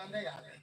Quando è gare?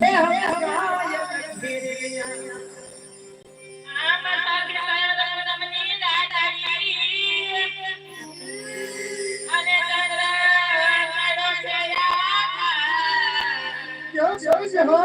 Yeah, yeah. हो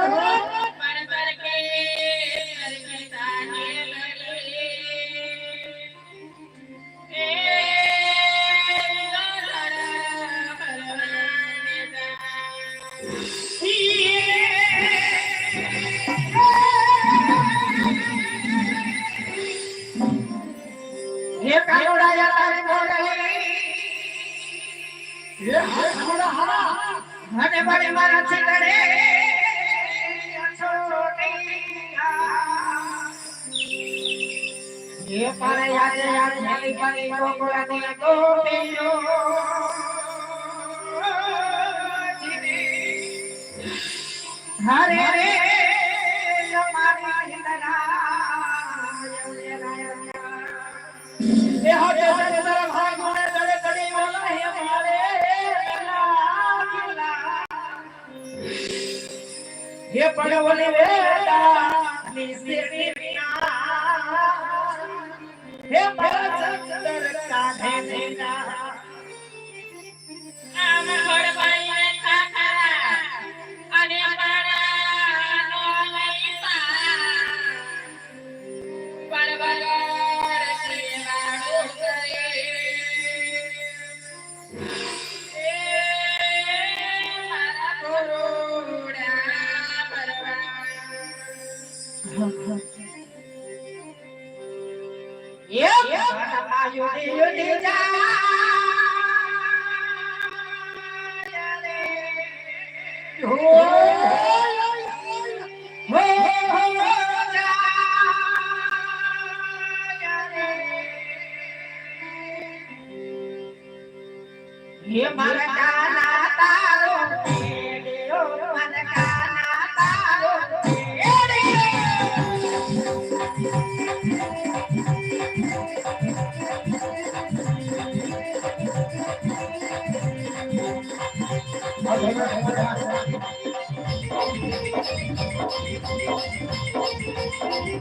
ये कारोड़ा या कारोड़ा ये हरा हरा हरे बड़े मारा चिकड़े હરે રે ये पड़वले वेदा निस्ते હે ભરત કાઢે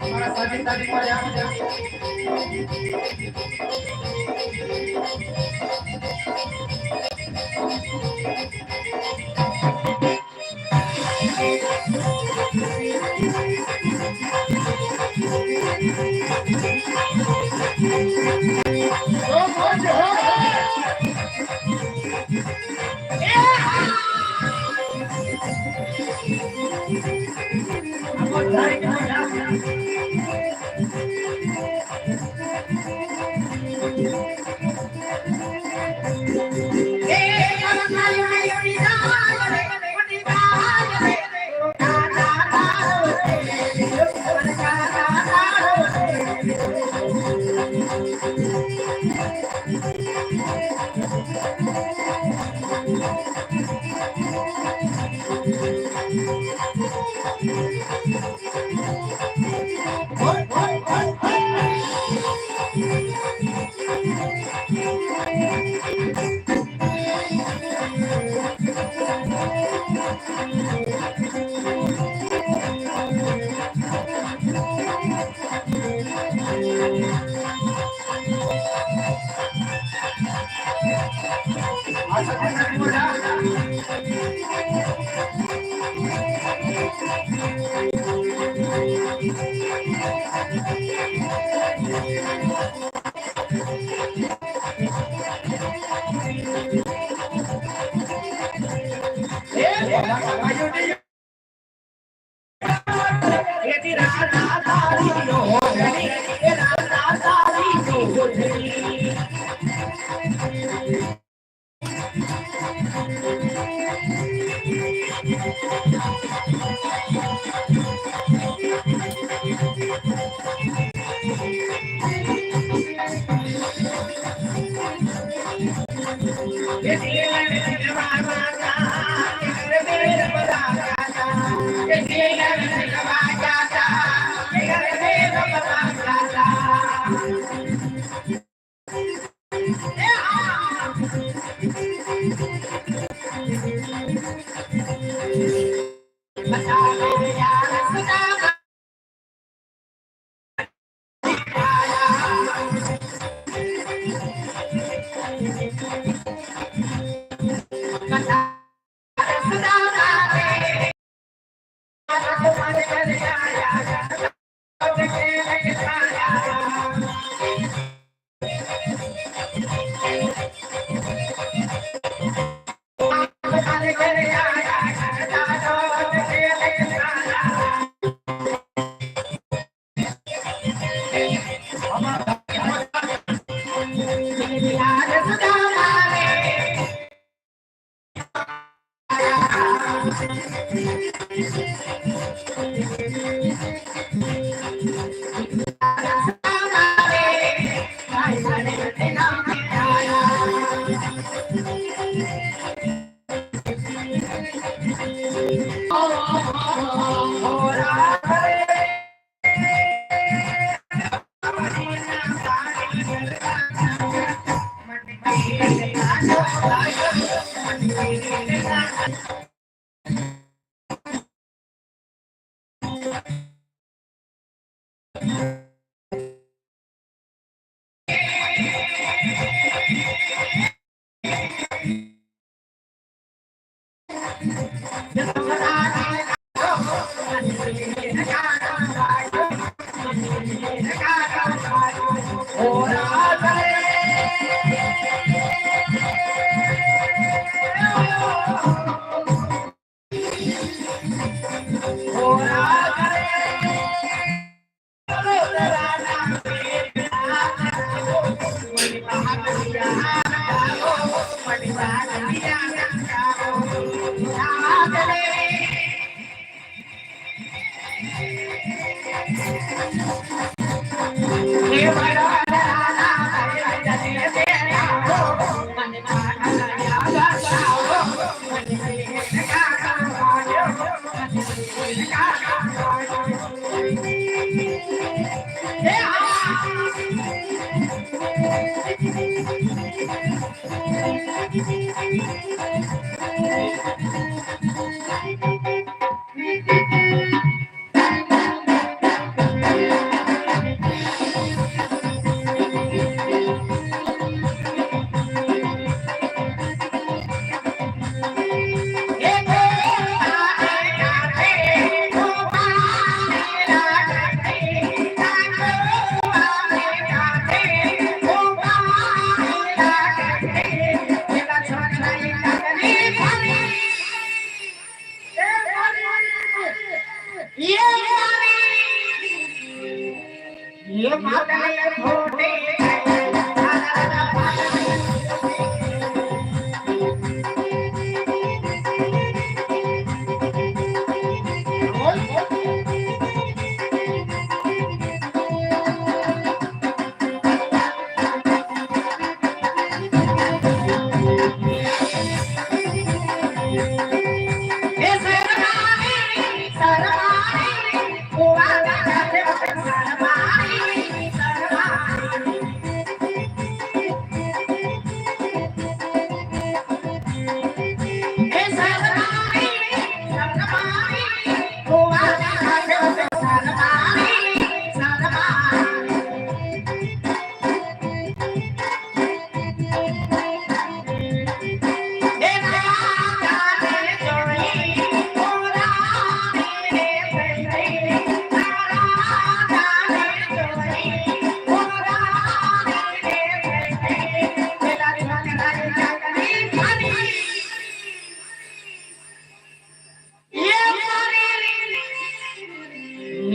મારા સાથે તારી પાસે આવજા Thank you. I'm gonna take it down. Yeah, yeah, yeah.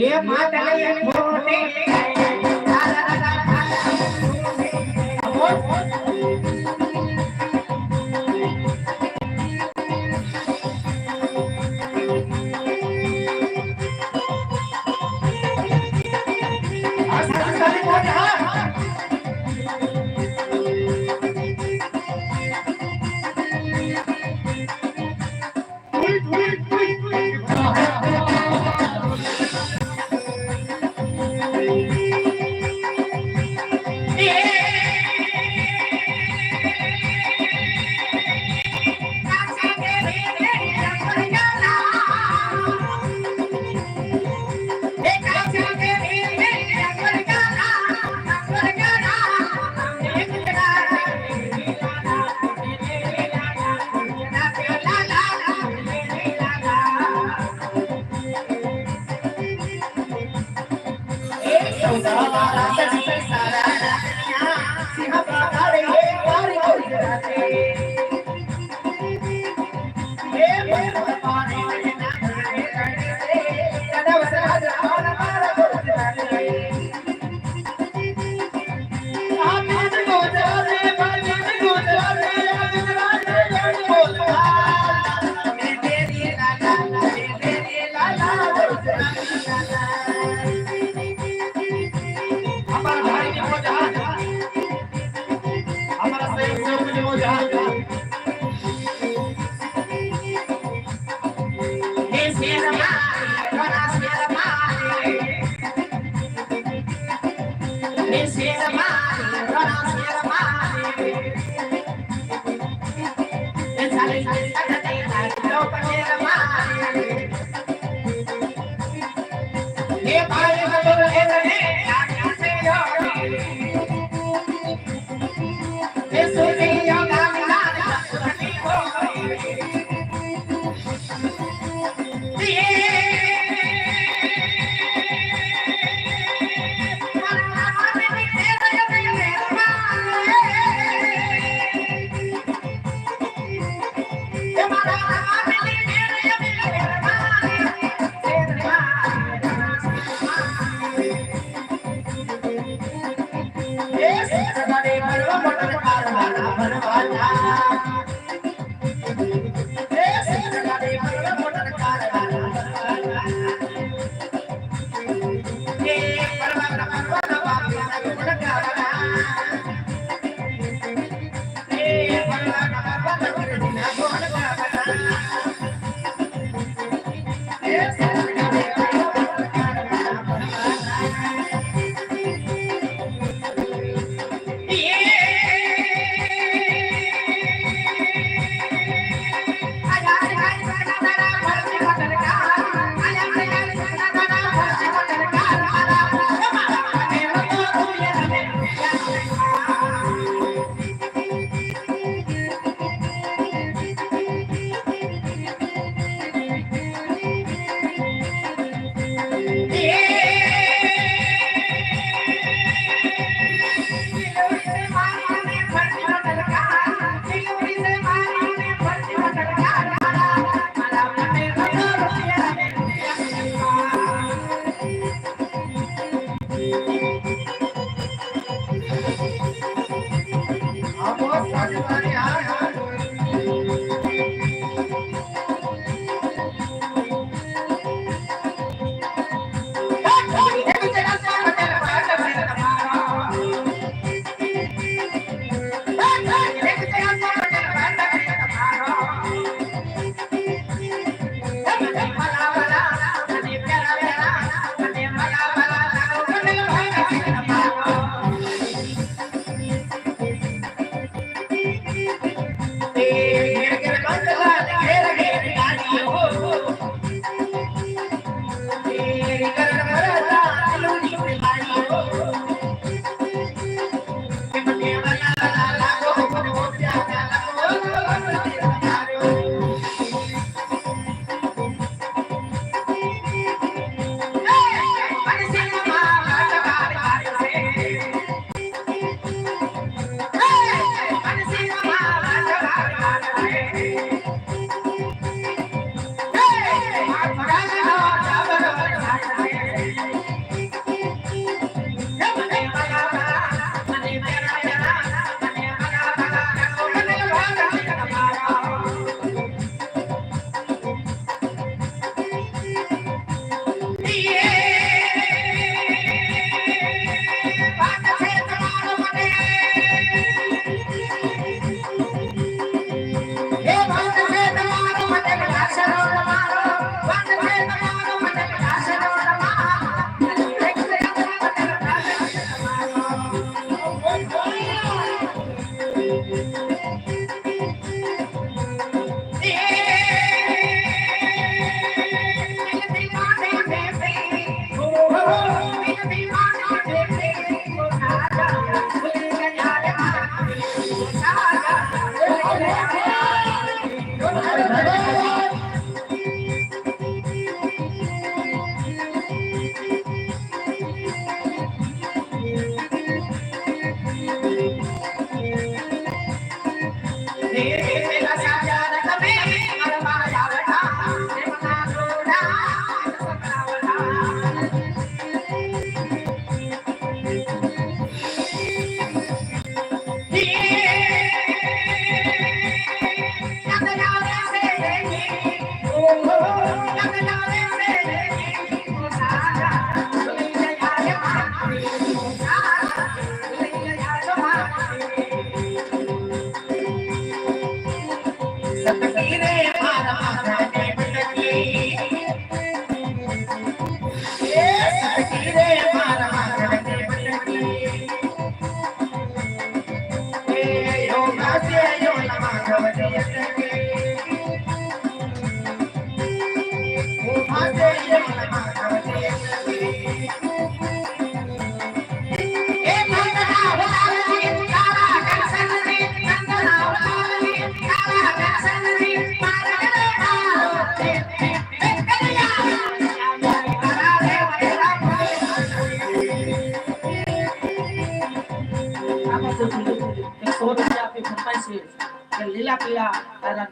માતા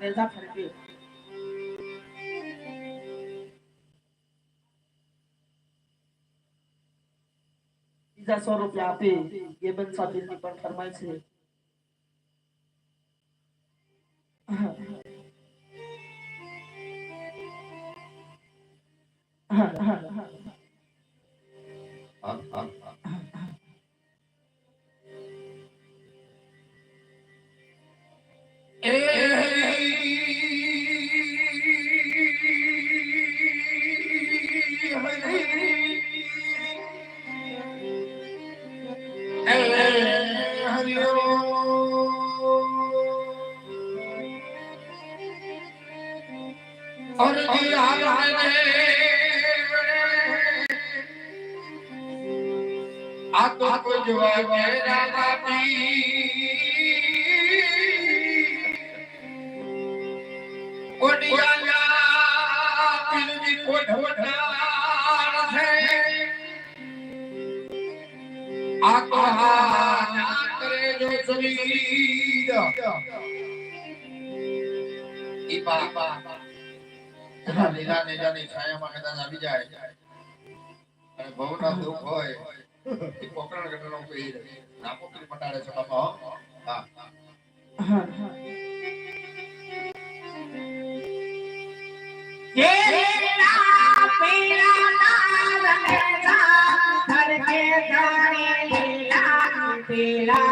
તારા નેજા ફરકે બીજા સો રૂપિયા આપી એ બન સાબિતની પણ ફરમાય છે આ અને બહુના દુઃખ હોય એ પોકરણ ઘટનો કોઈ નાપોકરી પટાડે છે બાપા હો. હા. લીલા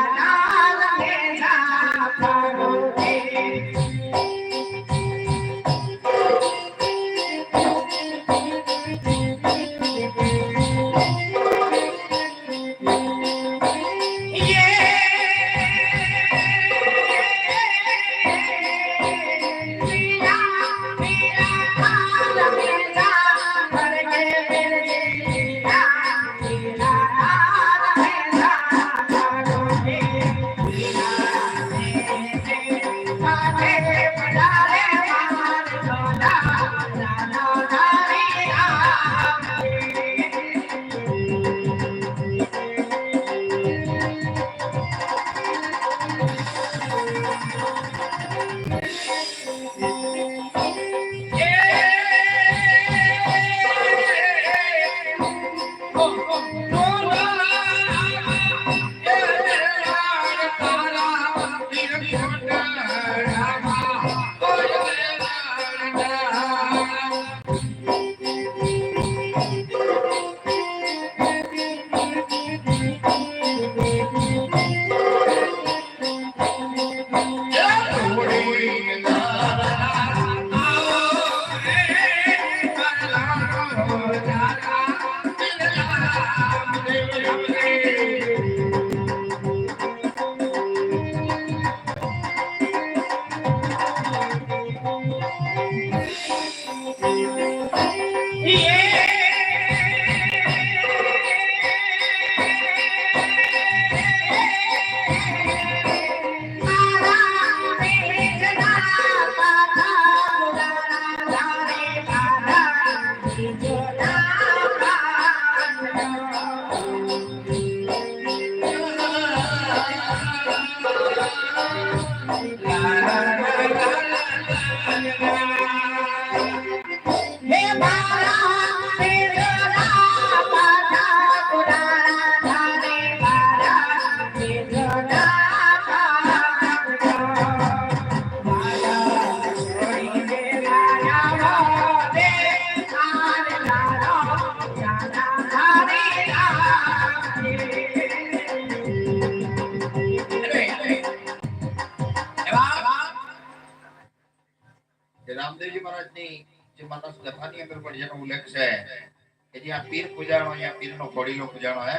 પીર પૂજાણો અહીંયા, પીરનો ઘોડીલો પૂજાણો, હે?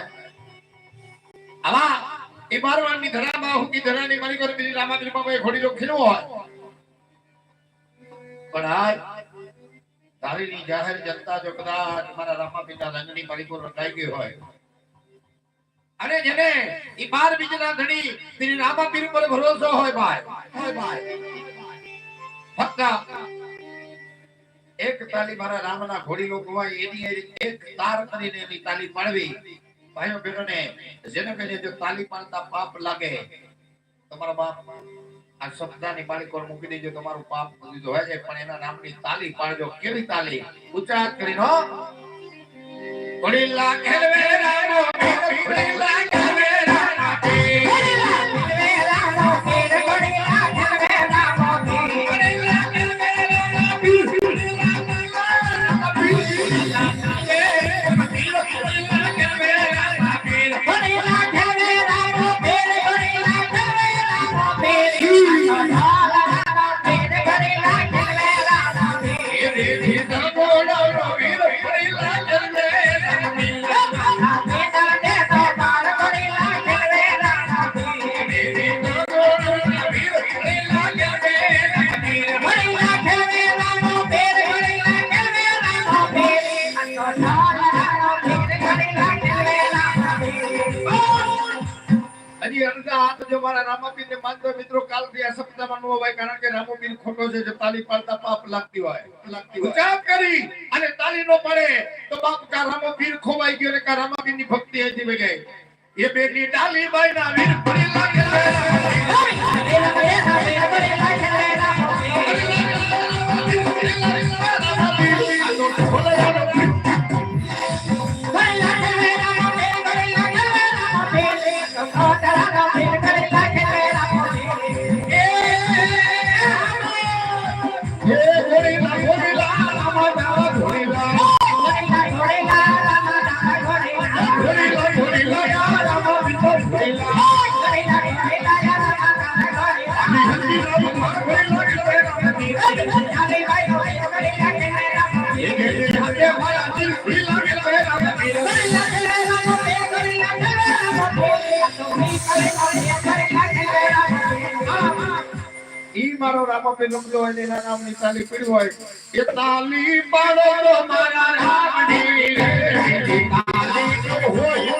આવા એ મારવાડની ધરામાં હુકી ધરાની મારી પર બીજી રામાપીર બાબાએ ઘોડીલો ખીરવો હોય. પણ આજ ધારીની જાહેર જનતા જો કદાચ મારા રામાપીરના રંગની મારી પર રંગાઈ ગઈ હોય. અને જેને એ બાર બીજના ધણી શ્રી રામાપીર પર ભરોસો હોય ભાઈ. હોય ભાઈ. ફક્ત એક તાલી મારા રામના ઘોડી લોકો હોય, એની એક તાર કરીને એની તાલી પાડવી. ભાઈઓ બહેનોને, જેને કહીને જો તાલી પાડતા પાપ લાગે, તમારા બાપ આ શબ્દની બાળકો મૂકી દેજો, તમારું પાપ બધું હોય છે, પણ એના નામની તાલી પાડજો. કેવી તાલી? ઉચ્ચાર કરીને, ઘોડી ઘોડીલા માનતો મિત્રો કાલથી આ સપ્તાહમાં નો હોય કારણ કે રામાપીર ખોટો છે, જો તાલી પાડતા પાપ લાગતી હોય. લાગતી હોય ઉચાપ કરી અને તાલી નો પડે તો બાપ કા રામાપીર ખોવાઈ ગયો ને કા રામાપીરની ભક્તિ હતી વગે એ બેટી ડાલી બાઈ ના વીર ફરી લાગે. મારો રામાપીર રમતો હોય એના નામની તાલી પડી હોય. એ તાલી પાડો મારા રામની તાલી હોય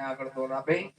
આગળ દોર આપી